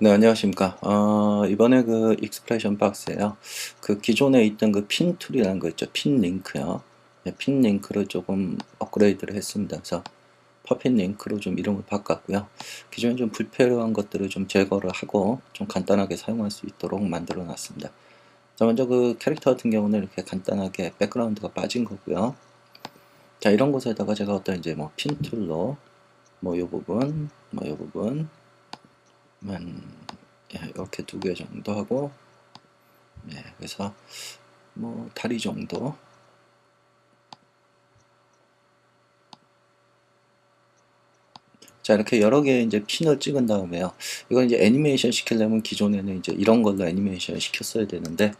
네, 안녕하십니까. 어, 이번에 그 익스프레션 박스에요. 그 기존에 있던 그 핀 툴이라는 거 있죠. 핀 링크요. 네, 핀 링크를 조금 업그레이드를 했습니다. 그래서 퍼핀 링크로 좀 이름을 바꿨고요. 기존에 좀 불필요한 것들을 좀 제거를 하고 좀 간단하게 사용할 수 있도록 만들어 놨습니다. 자, 먼저 그 캐릭터 같은 경우는 이렇게 간단하게 백그라운드가 빠진 거고요. 자, 이런 곳에다가 제가 어떤 이제 뭐 핀 툴로 뭐 요 부분, 뭐 요 부분, 만 예, 이렇게 두 개 정도 하고 예, 그래서 뭐 다리 정도. 자 이렇게 여러 개 이제 핀을 찍은 다음에요. 이건 이제 애니메이션 시키려면 기존에는 이제 이런 걸로 애니메이션 시켰어야 되는데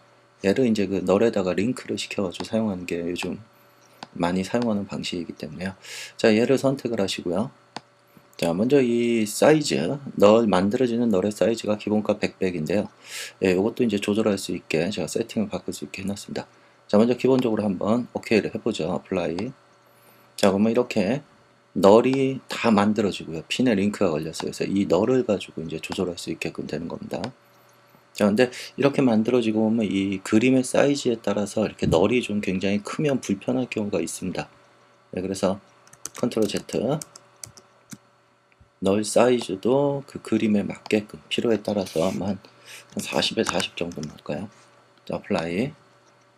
얘를 이제 그 널에다가 링크를 시켜가지고 사용하는 게 요즘 많이 사용하는 방식이기 때문에요. 자 얘를 선택을 하시고요 자, 먼저 이 사이즈, 널 만들어지는 널의 사이즈가 기본가 100백인데요. 예, 이것도 이제 조절할 수 있게 제가 세팅을 바꿀 수 있게 해놨습니다. 자, 먼저 기본적으로 한번 OK를 해보죠. 어플라이. 자, 그러면 이렇게 널이 다 만들어지고요. 핀에 링크가 걸렸어요. 그래서 이 널을 가지고 이제 조절할 수 있게끔 되는 겁니다. 자, 근데 이렇게 만들어지고 보면 이 그림의 사이즈에 따라서 이렇게 널이 좀 굉장히 크면 불편할 경우가 있습니다. 네, 그래서 컨트롤 Z 널 사이즈도 그 그림에 맞게끔 필요에 따라서 한 40에 40 정도만 할까요? 자, 어플라이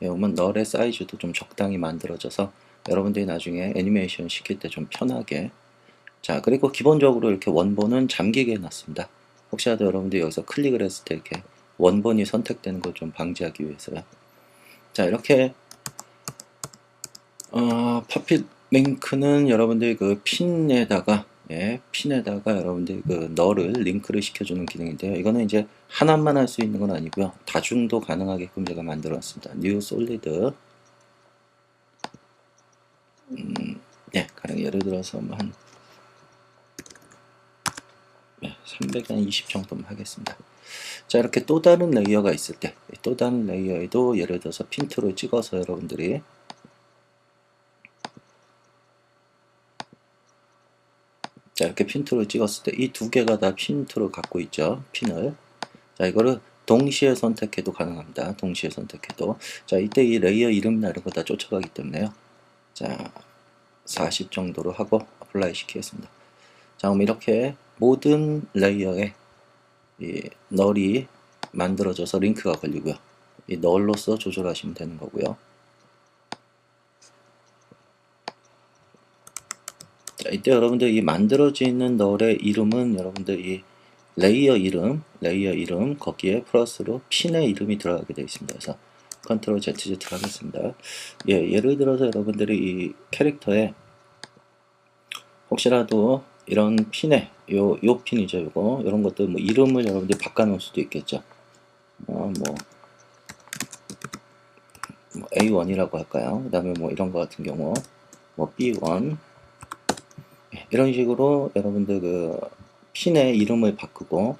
예, 오면 널의 사이즈도 좀 적당히 만들어져서 여러분들이 나중에 애니메이션 시킬 때 좀 편하게. 자 그리고 기본적으로 이렇게 원본은 잠기게 해놨습니다. 혹시라도 여러분들이 여기서 클릭을 했을 때 이렇게 원본이 선택되는 걸 좀 방지하기 위해서요. 자 이렇게 어, 퍼핏 링크는 여러분들이 그 핀에다가 예, 핀에다가 여러분들 그 너를 링크를 시켜주는 기능인데요. 이거는 이제 하나만 할 수 있는 건 아니고요. 다중도 가능하게끔 제가 만들어 놨습니다. New Solid. 음, 네, 가령 예를 들어서 네, 320 정도만 하겠습니다. 자, 이렇게 또 다른 레이어가 있을 때, 또 다른 레이어에도 예를 들어서 핀트로 찍어서 여러분들이 자 이렇게 핀툴을 찍었을 때 이 두 개가 다 핀툴을 갖고 있죠 핀을. 자 이거를 동시에 선택해도 가능합니다. 동시에 선택해도. 자 이때 이 레이어 이름이나 이런 거 다 쫓아가기 때문에요. 자 40 정도로 하고 어플라이 시키겠습니다. 자 그럼 이렇게 모든 레이어에 이 널이 만들어져서 링크가 걸리고요. 이 널로서 조절하시면 되는 거고요 이때 여러분들 이 만들어지는 널의 이름은 여러분들 이 레이어 이름, 레이어 이름 거기에 플러스로 핀의 이름이 들어가게 되어 있습니다. 그래서 컨트롤 ZZ 하겠습니다. 예, 예를 들어서 여러분들이 이 캐릭터에 혹시라도 이런 핀에 요, 요 핀이죠. 요거 이런 것들 뭐 이름을 여러분들이 바꿔 놓을 수도 있겠죠. 어, 뭐, 뭐 A1이라고 할까요? 그 다음에 뭐 이런 거 같은 경우 뭐 B1 이런 식으로 여러분들 그 핀의 이름을 바꾸고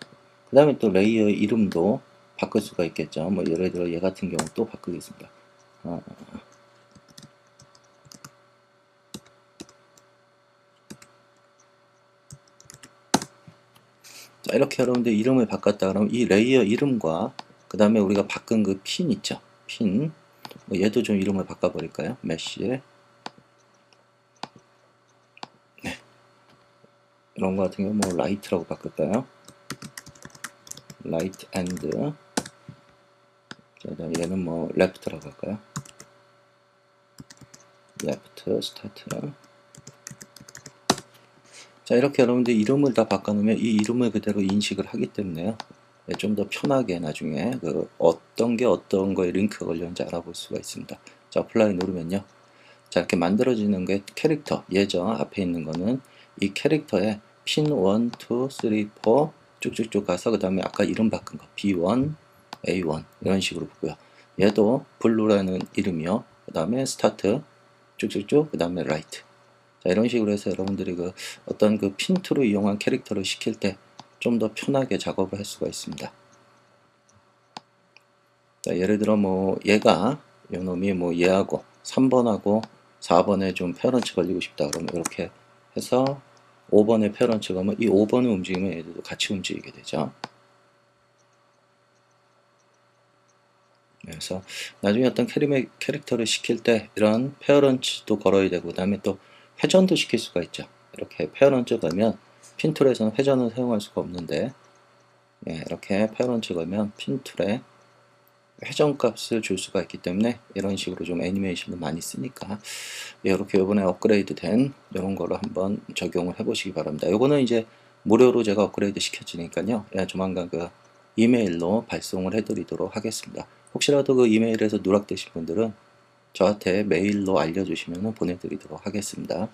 그 다음에 또 레이어 이름도 바꿀 수가 있겠죠. 뭐 예를 들어 얘 같은 경우 또 바꾸겠습니다. 어. 자 이렇게 여러분들 이름을 바꿨다 그러면 이 레이어 이름과 그 다음에 우리가 바꾼 그 핀 있죠? 핀. 뭐 얘도 좀 이름을 바꿔버릴까요? 메쉬에 이런 거 같은 경우 뭐 라이트라고 바꿀까요? 라이트 앤드. 자, 얘는 뭐 레프트라고 할까요? 레프트 스타트. 자 이렇게 여러분들 이름을 다 바꿔놓으면 이 이름을 그대로 인식을 하기 때문에요. 네, 좀더 편하게 나중에 그 어떤 게 어떤 거에 링크가 걸렸는지 알아볼 수가 있습니다. 자 어플라이 누르면요. 자 이렇게 만들어지는 게 캐릭터 예저 앞에 있는 거는 이 캐릭터에 핀 1, 2, 3, 4 쭉쭉쭉 가서 그 다음에 아까 이름 바꾼 거 B1, A1 이런 식으로 보고요. 얘도 블루라는 이름이요. 그 다음에 스타트 쭉쭉쭉 그 다음에 라이트 자 이런 식으로 해서 여러분들이 그 어떤 그 핀트로 이용한 캐릭터를 시킬 때 좀 더 편하게 작업을 할 수가 있습니다. 자, 예를 들어 뭐 얘가 요놈이 뭐 얘하고 3번하고 4번에 좀 페어런치 걸리고 싶다 그러면 이렇게 해서 5번의 패런트 가면 뭐 이 5번의 움직이면 얘들도 같이 움직이게 되죠. 네, 그래서 나중에 어떤 캐릭터를 시킬 때 이런 페어런츠도 걸어야 되고 그 다음에 또 회전도 시킬 수가 있죠. 이렇게 페어런치 가면 핀툴에서는 회전을 사용할 수가 없는데 예, 이렇게 페어런치 가면 핀툴에 회전 값을 줄 수가 있기 때문에 이런 식으로 좀 애니메이션을 많이 쓰니까 예, 이렇게 이번에 업그레이드 된 이런 거로 한번 적용을 해 보시기 바랍니다. 이거는 이제 무료로 제가 업그레이드 시켜주니까요. 예, 조만간 그 이메일로 발송을 해 드리도록 하겠습니다. 혹시라도 그 이메일에서 누락되신 분들은 저한테 메일로 알려주시면 보내드리도록 하겠습니다.